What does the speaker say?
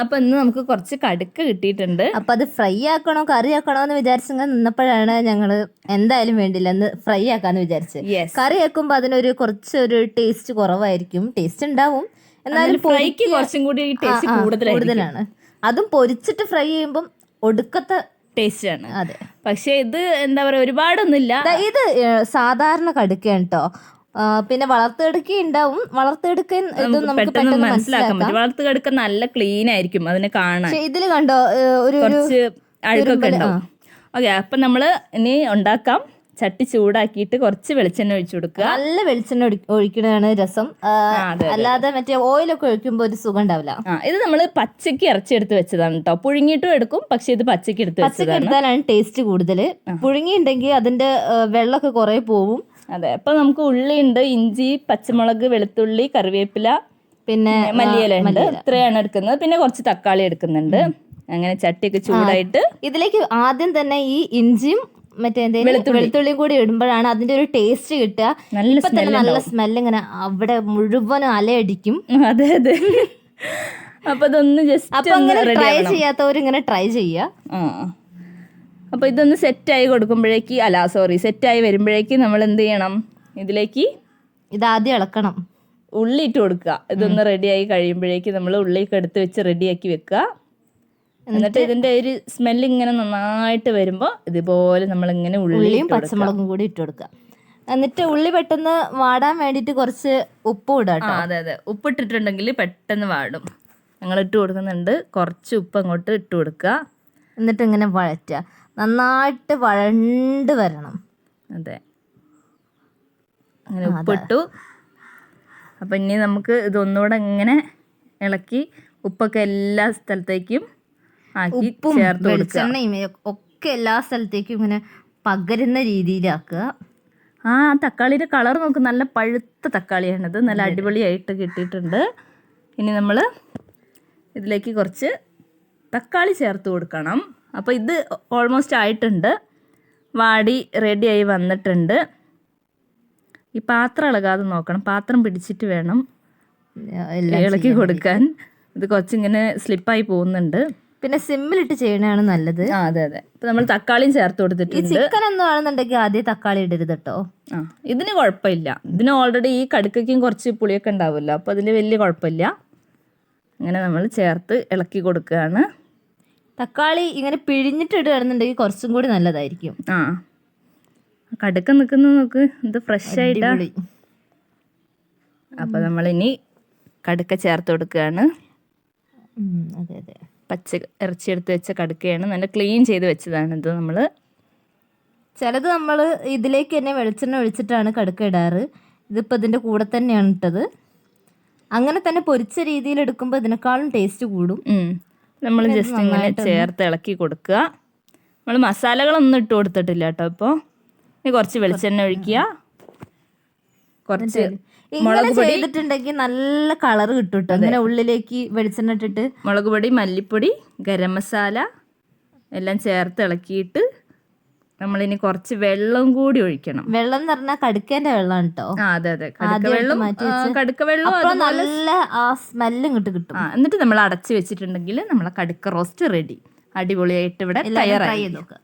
അപ്പൊ ഇന്ന് നമുക്ക് കുറച്ച് കടുക്ക കിട്ടിയിട്ടുണ്ട്. അപ്പൊ അത് ഫ്രൈ ആക്കണോ കറി ആക്കണോ എന്ന് വിചാരിച്ചെങ്കിൽ നിന്നപ്പോഴാണ് ഞങ്ങൾ എന്തായാലും വേണ്ടില്ല എന്ന് ഫ്രൈ ആക്കാന്ന് വിചാരിച്ചത് കറി ആക്കുമ്പോ അതിനൊരു കുറച്ചൊരു ടേസ്റ്റ് കുറവായിരിക്കും. ടേസ്റ്റ് ഉണ്ടാവും. എന്നാലും ഫ്രൈക്ക് കുറച്ചും കൂടി ടേസ്റ്റ് കൂടുതലാണ്. അതും പൊരിച്ചിട്ട് ഫ്രൈ ചെയ്യുമ്പോൾ ഒടുക്കത്തെ ടേസ്റ്റ് ആണ്. അതെ. പക്ഷെ ഇത് എന്താ പറയാ ഒരുപാടൊന്നുമില്ല. ഇത് സാധാരണ കടുക്കയാണ് കേട്ടോ പിന്നെ വളർത്തെടുക്ക ഉണ്ടാവും വളർത്തെടുക്കൻ ഇതും നമുക്ക് പെട്ടെന്ന് മനസ്സിലാക്കാൻ മനസ്സിലാക്കാം. പറ്റും. നല്ല ക്ലീൻ ആയിരിക്കും അതിനെ കാണാൻ. ഇതിൽ ഇതിൽ കണ്ടോ ഒരു അഴുക്കൊക്കെ ഉണ്ടാവും. ഓക്കെ അപ്പൊ നമ്മൾ ഇനി ഉണ്ടാക്കാം. ചട്ടി ചൂടാക്കിയിട്ട് കുറച്ച് വെളിച്ചെണ്ണ ഒഴിച്ചു കൊടുക്കുക. നല്ല വെളിച്ചെണ്ണ ഒഴിക്കുന്നതാണ് ഒഴിക്കണതാണ് രസം. അല്ലാതെ മറ്റേ ഓയിലൊക്കെ ഒഴിക്കുമ്പോൾ ഒരു സുഖം ഉണ്ടാവില്ല. ഇത് നമ്മൾ പച്ചക്ക് ഇറച്ചി എടുത്ത് വെച്ചതാണ് കേട്ടോ പുഴുങ്ങിയിട്ടും എടുക്കും പക്ഷെ ഇത് പച്ചക്ക് എടുത്ത് പച്ചക്ക് എടുത്താലാണ് ടേസ്റ്റ് കൂടുതൽ പുഴുങ്ങിയുണ്ടെങ്കിൽ അതിന്റെ വെള്ളമൊക്കെ കുറെ പോവും. അതെ അപ്പൊ നമുക്ക് ഉള്ളി ഉണ്ട് ഇഞ്ചി പച്ചമുളക് വെളുത്തുള്ളി കറിവേപ്പില പിന്നെ മല്ലിയില ഉണ്ട്. ഇത്രയാണ് എടുക്കുന്നത്. പിന്നെ കുറച്ച് തക്കാളി എടുക്കുന്നുണ്ട്. അങ്ങനെ ചട്ടിയൊക്കെ ചൂടായിട്ട് ഇതിലേക്ക് ആദ്യം തന്നെ ഈ ഇഞ്ചിയും മറ്റേ വെളുത്തുള്ളിയും. കൂടി ഇടുമ്പോഴാണ് അതിന്റെ ഒരു ടേസ്റ്റ് കിട്ടുക. നല്ല തന്നെ നല്ല സ്മെല്ല് ഇങ്ങനെ അവിടെ മുഴുവനും അലയടിക്കും. അതെ അതെ. അപ്പൊ അപ്പൊ ജസ്റ്റ് അങ്ങനെ റെഡി ട്രൈ ചെയ്യാത്തവരിങ്ങനെ ട്രൈ ചെയ്യുക. ആ അപ്പൊ ഇതൊന്ന് സെറ്റായി കൊടുക്കുമ്പോഴേക്ക് അല്ല സോറി സെറ്റായി വരുമ്പോഴേക്ക് നമ്മൾ എന്ത് ചെയ്യണം? ഇതിലേക്ക് ഇതാദ്യം ഇളക്കണം. ഉള്ളി ഇട്ട് കൊടുക്കുക. ഇതൊന്ന് റെഡിയായി കഴിയുമ്പോഴേക്ക് നമ്മൾ ഉള്ളിയൊക്കെ എടുത്ത് വെച്ച് റെഡിയാക്കി വെക്കുക. എന്നിട്ട് ഇതിന്റെ ഒരു സ്മെല്ല് ഇങ്ങനെ നന്നായിട്ട് വരുമ്പോൾ ഇതുപോലെ നമ്മൾ ഇങ്ങനെ ഉള്ളി ഉള്ളിയും. പച്ചമുളകും കൂടി ഇട്ട് കൊടുക്കുക. എന്നിട്ട് ഉള്ളി പെട്ടെന്ന് വാടാൻ വേണ്ടിയിട്ട് കുറച്ച് ഉപ്പ് ഇടാം അതെ അതെ. ഉപ്പ് ഇട്ടിട്ടുണ്ടെങ്കിൽ പെട്ടെന്ന് വാടും. ഞങ്ങൾ ഇട്ട് കൊടുക്കുന്നുണ്ട്. കുറച്ച് ഉപ്പ് അങ്ങോട്ട് ഇട്ട് കൊടുക്കുക. എന്നിട്ട് ഇങ്ങനെ വഴറ്റുക. നന്നായിട്ട് വഴണ്ട് വരണം. അതെ. അങ്ങനെ ഉപ്പിട്ടു. അപ്പം ഇനി നമുക്ക് ഇതൊന്നുകൂടെ ഇങ്ങനെ ഇളക്കി ഉപ്പൊക്കെ എല്ലാ സ്ഥലത്തേക്കും ആക്കി ഉപ്പും ചേർത്ത് കൊടുക്കുക. വെളിച്ചെണ്ണയും ഒക്കെ എല്ലാ സ്ഥലത്തേക്കും ഇങ്ങനെ പകരുന്ന രീതിയിലാക്കുക. ആ തക്കാളിയുടെ കളർ നോക്ക്. നല്ല പഴുത്ത തക്കാളിയാണിത് നല്ല അടിപൊളിയായിട്ട് കിട്ടിയിട്ടുണ്ട്. ഇനി നമ്മൾ ഇതിലേക്ക് കുറച്ച് തക്കാളി ചേർത്ത് കൊടുക്കണം. അപ്പോൾ ഇത് ഓൾമോസ്റ്റ് ആയിട്ടുണ്ട്. വാടി റെഡിയായി വന്നിട്ടുണ്ട്. ഈ പാത്രം ഇളകാതെ നോക്കണം. പാത്രം പിടിച്ചിട്ട് വേണം ഇളക്കി കൊടുക്കാൻ. ഇത് കുറച്ചിങ്ങനെ സ്ലിപ്പായി പോകുന്നുണ്ട്. പിന്നെ സിമ്മിലിട്ട് ചെയ്യണതാണ് നല്ലത്. ആ അതെ അതെ. ഇപ്പൊ നമ്മൾ തക്കാളിയും ചേർത്ത് കൊടുത്തിട്ടുണ്ട്. ചിക്കൻ ഒന്നും ആണെന്നുണ്ടെങ്കിൽ ആദ്യം തക്കാളി ഇടരുത് കേട്ടോ ആ ഇതിന് കുഴപ്പമില്ല. ഇതിന് ഓൾറെഡി ഈ കടുക്കയ്ക്കും കുറച്ച് പുളിയൊക്കെ ഉണ്ടാവുമല്ലോ. അപ്പോൾ അതിന് വലിയ കുഴപ്പമില്ല. അങ്ങനെ നമ്മൾ ചേർത്ത് ഇളക്കി കൊടുക്കുകയാണ്. തക്കാളി ഇങ്ങനെ പിഴിഞ്ഞിട്ട് ഇടുകയാണെന്നുണ്ടെങ്കിൽ കുറച്ചും കൂടി നല്ലതായിരിക്കും. ആ. കടുക്ക നിൽക്കുന്ന നോക്ക്. ഇത് ഫ്രഷ് ആയിട്ട്. അപ്പൊ നമ്മൾ നമ്മളിനി കടുക്ക ചേർത്ത് കൊടുക്കുകയാണ്. അതെ അതെ. പച്ച ഇറച്ചി എടുത്ത് വെച്ച കടുക്കയാണ്. നല്ല ക്ലീൻ ചെയ്ത് വെച്ചതാണ് ഇത് നമ്മൾ ചിലത് നമ്മൾ ഇതിലേക്ക് തന്നെ വെളിച്ചെണ്ണ ഒഴിച്ചിട്ടാണ് കടുക്ക ഇടാറ്. ഇതിപ്പോൾ ഇതിന്റെ കൂടെ തന്നെയാണ് ഇട്ടത്. അങ്ങനെ തന്നെ പൊരിച്ച രീതിയിൽ എടുക്കുമ്പോൾ ഇതിനേക്കാളും ടേസ്റ്റ് കൂടും. നമ്മൾ ജസ്റ്റ് ഇങ്ങനെ ചേർത്ത് ഇളക്കി കൊടുക്കുക. നമ്മൾ മസാലകളൊന്നും ഇട്ട് കൊടുത്തിട്ടില്ല കേട്ടോ ഇപ്പോൾ ഇനി കുറച്ച് വെളിച്ചെണ്ണ ഒഴിക്കുക. കുറച്ച് ഇങ്ങനെ ചെയ്തിട്ടുണ്ടെങ്കിൽ നല്ല കളർ കിട്ടും കേട്ടോ. ഇങ്ങനെ ഉള്ളിലേക്ക് വെളിച്ചെണ്ണ ഇട്ടിട്ട്. മുളക് പൊടി മല്ലിപ്പൊടി ഗരം മസാല എല്ലാം ചേർത്ത് ഇളക്കിയിട്ട് നമ്മളിനി കുറച്ച് വെള്ളം കൂടി ഒഴിക്കണം. വെള്ളം എന്ന് പറഞ്ഞാൽ കടുക്കേന്റെ വെള്ളം കേട്ടോ ആ അതെ അതെ. കടുക്ക ആദ്യം വെള്ളം മാറ്റി ആ, കടുക്ക വെള്ളം അതുപോലെ നല്ല ആ സ്മെല്ലും ഇങ്ങോട്ട് കിട്ടും. ആ എന്നിട്ട് നമ്മൾ അടച്ചു വെച്ചിട്ടുണ്ടെങ്കിൽ നമ്മളെ കടുക്ക റോസ്റ്റ് റെഡി അടിപൊളിയായിട്ട് ഇവിടെ എല്ലാവരും try തയ്യാറായി. ചെയ്ത് നോക്കുക